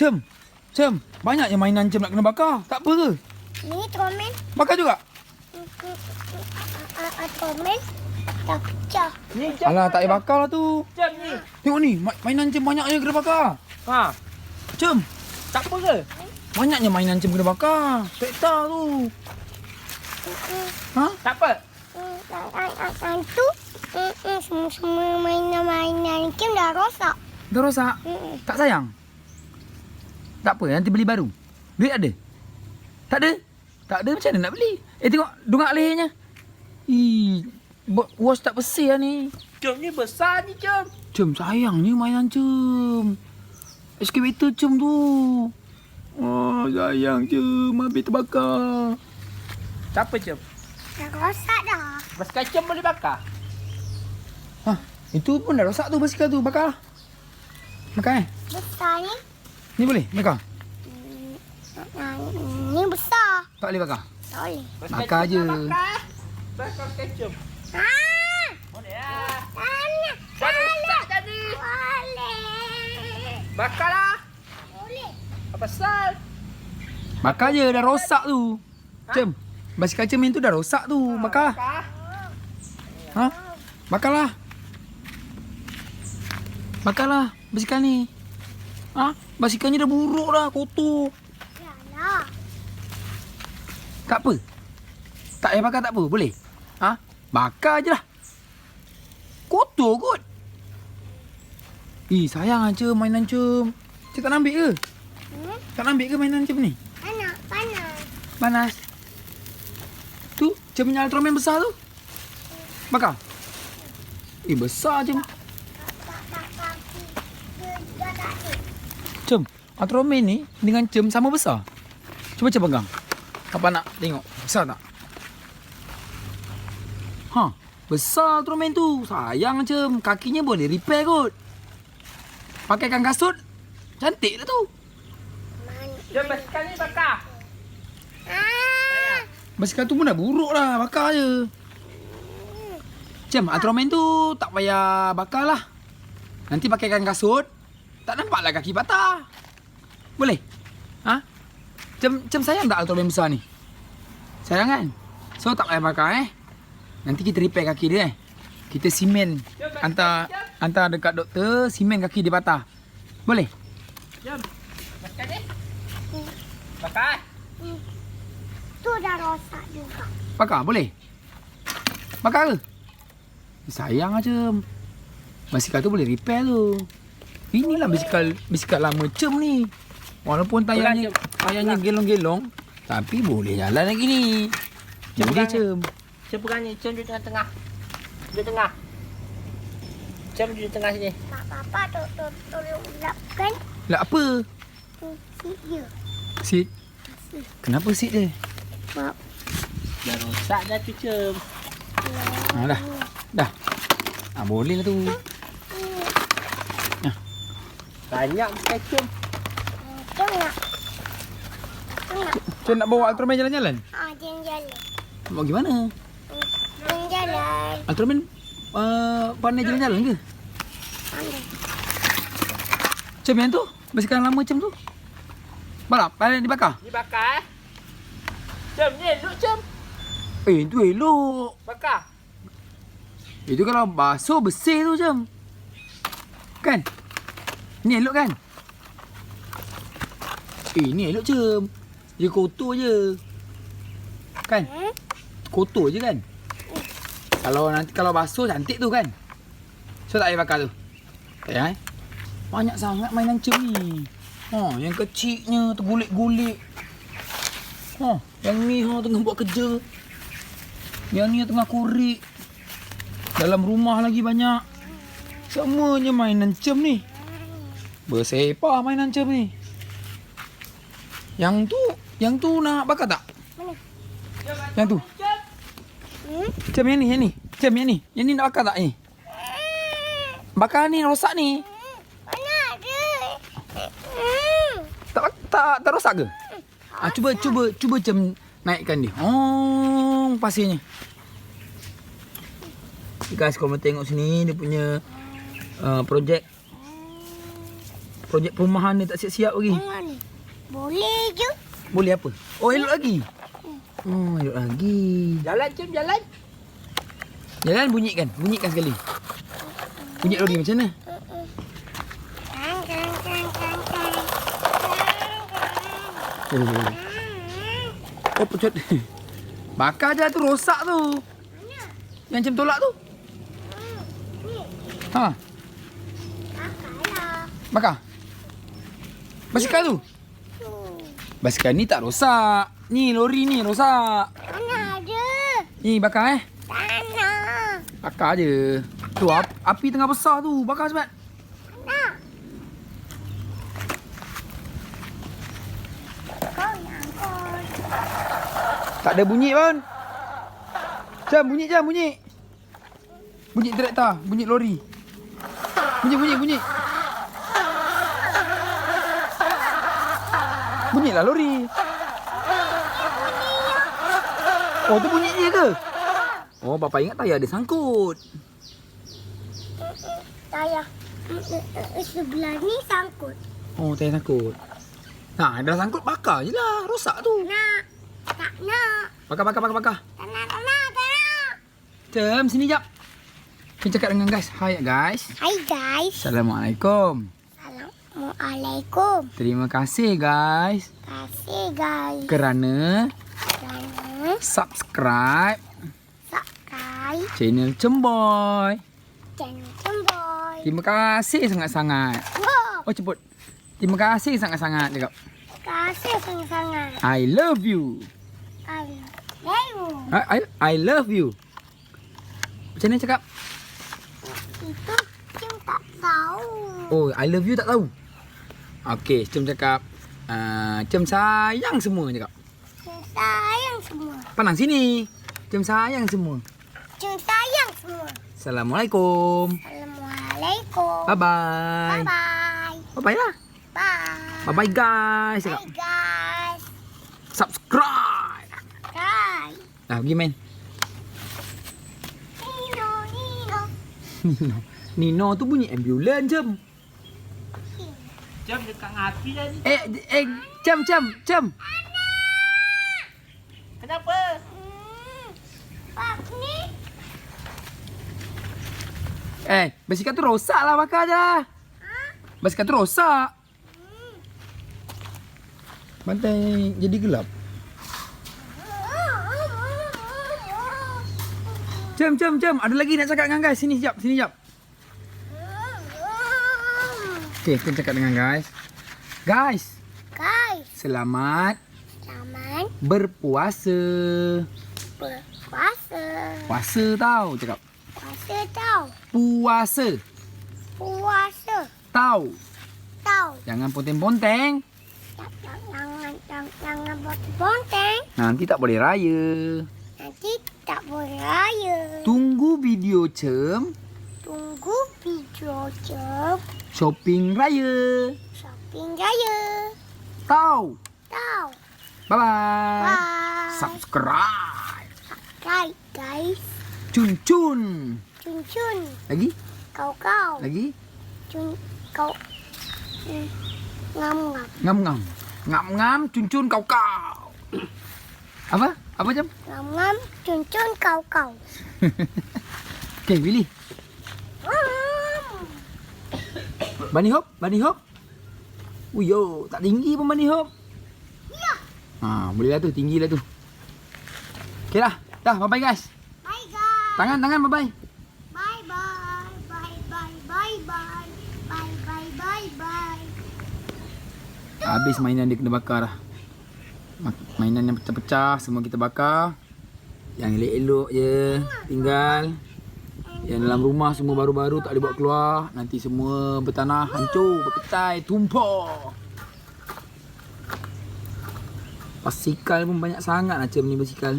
Cem. Cem, banyaknya mainan Cem nak kena bakar. Tak apa ke? Ni tromen. Bakar juga. Tromen. Dah pecah. Ni Cem. Alah, tak payah bakar lah tu. Cem ni. Tengok ni, ma- mainan Cem banyaknya kena bakar. Ha. Cem, Tak apa ke? banyaknya mainan Cem kena bakar. Spektar tu. Ha? Tak apa. Tu semua mainan-mainan Kim dah rosak. Dah rosak. Tak sayang? Tak apa, nanti beli baru. Duit ada? Tak ada? Tak ada macam mana nak beli? Eh tengok, dungak lehernya. Ih, buat wash tak bersih lah ni. Cem ni besar ni Cem. Cem, sayangnya mainan Cem. Excavator Cem tu. Oh, sayang Cem. Habis terbakar. Tak apa Cem. Dah rosak dah. Basikal Cem boleh bakar. Ha, itu pun dah rosak tu basikal tu. Bakar lah. Bakar eh? Besar ni. Ni boleh? Bakar? Ah, Ni besar. Tak boleh bakar? Tak boleh. Bakar Cem je. nak Bakar. Bakar basikal Cem. Ah! Boleh lah. Tanah. Dah rosak tadi. Boleh. Bakarlah. Boleh. Apa pasal? Bakar je, dah rosak tu. Ha? Cem, basikal yang tu dah rosak tu. Bakar lah. Bakar. Ha? Bakarlah. Bakarlah basikal ni. Ha? Basikalnya dah buruk dah, kotor. Yalah. Tak apa. Tak payah bakar tak apa, boleh? Ha? Bakar je lah. Kotor kot. Ih, sayang lah Cem mainan Cem. Cem tak nak ambil ke? Hmm? Tak nak ambil ke mainan Cem ni? Panas. Panas. Panas. Tu, Cem punya Ultraman besar tu. Bakar. Eh, besar Cem. Tak tak kaki. Dia juga tak ada. Cem, Ultraman ni dengan Cem sama besar. Cuba Cem pegang. Apa nak tengok? Besar tak? Ha, besar Ultraman tu. Sayang Cem, kakinya boleh repair kot. Pakaikan kasut, cantik tu. Cem basikal ni bakar. Ah! Basikal tu pun dah buruk lah, bakar je. Cem, Ultraman tu tak payah bakar lah. Nanti pakaikan kasut, tak nampak lah kaki patah. Boleh? Ha? Cem, Cem sayang tak Ultraman besar ni? Sayang kan? So tak payah bakar eh. Nanti kita repair kaki dia eh. Kita simen hantar hantar dekat doktor, simen kaki dia patah. Boleh? Cem. Basikal ni. Bakar. Tu dah rosak juga. Bakar boleh? Bakar ke? Sayang Cem. Basikal tu boleh repair tu. Inilah basikal basikal lama Cem ni. Walaupun tayarnya tayarnya gelong-gelong tapi boleh jalan lagi ni. Cem Boleh Cem. Cem pegang ni. Cem duduk tengah-tengah. Duduk tengah. Cem duduk tengah sini. Mak papa tu tu tolong lapkan Lah apa? kursi dia. Sit. Kenapa sit dia? Mak. Dah rosak dah tu Cem. Ha, dah. Dah. Ah boleh lah tu. Banyak basikal Cem. Dia nak. Dia nak. Bawa Ultraman jalan-jalan? Ah, dia jalan. Bawa gimana? Dia jalan. Ultraman uh, pandai jalan-jalan ke? Ambil. Cem yang tu? Basikal lama Cem tu? Balap? Pandai dibakar? Dibakar eh. Cem ni elok Cem. Eh, itu elok. Bakar. Itu kalau basuh bersih tu Cem. Kan? Ni elok kan? Eh, ni elok Cem. Dia kotor je. Kan? Hmm? Kotor je kan? Kalau nanti kalau basuh cantik tu kan? So tak payah bakar tu. Tak payah eh? Banyak sangat mainan Cem ni. Ha, yang kecilnya tergulik-gulik. Ha, yang ni ha tengah buat kerja. Yang ni tengah kurik. Dalam rumah lagi banyak. Semuanya mainan Cem ni. Bersepah mainan Cem ni. Yang tu, yang tu nak bakar tak? Mana? Yang tu. Hmm? Cem yang ni, yang ni. Cem yang ni. Yang ni nak bakar tak ni? Bakar ni rosak ni. Mana? Hmm. Tak tak tak rosak ke? Ah cuba cuba cuba Cem naikkan dia. Oh, pasirnya. Guys, kalau tengok sini dia punya uh, projek projek perumahan ni tak siap-siap lagi. Ni. Boleh je. Boleh apa? Oh, elok lagi. Oh, elok lagi. Jalan Cem, jalan. Jalan bunyikan. Bunyikan sekali. Bunyi lori macam mana? Oh, oh pecut. Bakar je lah tu rosak tu. Yang macam tolak tu. Ha, Kakaklah. bakar. Basikal tu. Basikal ni tak rosak. Ni lori ni rosak. Mana ada? Ni bakar eh. Tanah. Bakar je. Tu ap- api tengah besar tu. Bakar cepat. Tak ada bunyi pun. Jam bunyi jam bunyi. Bunyi traktor, bunyi lori. Bunyi bunyi bunyi. Bunyilah lori. Oh tu bunyi dia ke? Oh bapa ingat tayar dia sangkut. Tayar. Sebelah ni sangkut. Oh tayar sangkut. Nah, dah sangkut bakar je lah. Rosak tu. Nak. Tak nak. Bakar bakar bakar bakar. Tak nak, tak nak, tak nak. Jom sini jap. Kita cakap dengan guys. Hai guys. Hai guys. Assalamualaikum. Assalamualaikum. Terima kasih guys Kasih guys. kerana Kerana subscribe subscribe channel Cemboy. channel Cemboy. Terima kasih sangat-sangat. Wow. Oh ceput. Terima kasih sangat-sangat cakap. Kasih sangat-sangat. I love you. I love you. I, I, I love you. Macam mana cakap? Itu. Oh, I love you tak tahu. Okey, Cem cakap uh, Cem sayang semua cakap. Cem sayang semua. Pandang sini. Cem sayang semua. Cem sayang semua. Assalamualaikum. Assalamualaikum. Bye-bye. Bye-bye. Bye-bye lah. Bye. Bye-bye guys. Cakap. Bye guys. Subscribe. Bye. Dah pergi main. Nino, Nino. Nino. Nino tu bunyi ambulans jam. Cem dekat api dah ni. Eh, eh, jam, jam, jam. Kenapa? Hmm. Pak ni. Eh, basikal tu rosak lah bakar je lah. Basikal tu rosak. Bantai jadi gelap. Jam, jam, jam. Ada lagi nak cakap dengan guys. Sini sekejap, sini sekejap. Okay, kita cakap dengan guys. Guys, Guys, selamat selamat berpuasa. berpuasa. Puasa tau cakap. Puasa tahu. Puasa. Puasa Tahu. tahu. Jangan ponteng-ponteng. Jangan jangan jangan, bonteng. Nanti tak boleh raya. Nanti tak boleh raya. Tunggu video Cem Tunggu video jam shopping raya. shopping raya. Tahu. Tahu. Bye-bye. Bye. Subscribe. Guys, guys. Cun cun. Cun cun. Lagi? Kau kau. Lagi? Cun kau. Hmm. Ngam ngam. Ngam ngam. Ngam ngam cun cun kau kau. Apa? Apa jam? Ngam ngam. Cun cun kau kau. Okay, Willy. Bunny hop, bunny hop. Uyo, tak tinggi pun bunny hop. Ya. Ha, boleh lah tu, tinggi lah tu. Okay lah. Dah, bye-bye guys. Bye guys. Tangan, tangan, bye-bye. Bye bye. Bye bye bye bye. Bye bye bye bye. Habis mainan dia kena bakar dah. Ma- Mainan yang pecah-pecah semua kita bakar. Yang elok-elok je tinggal. Yang dalam rumah semua baru-baru tak boleh bawa keluar. Nanti semua bertanah, hancur, berpetai, tumpah. Basikal pun banyak sangat macam ni basikal.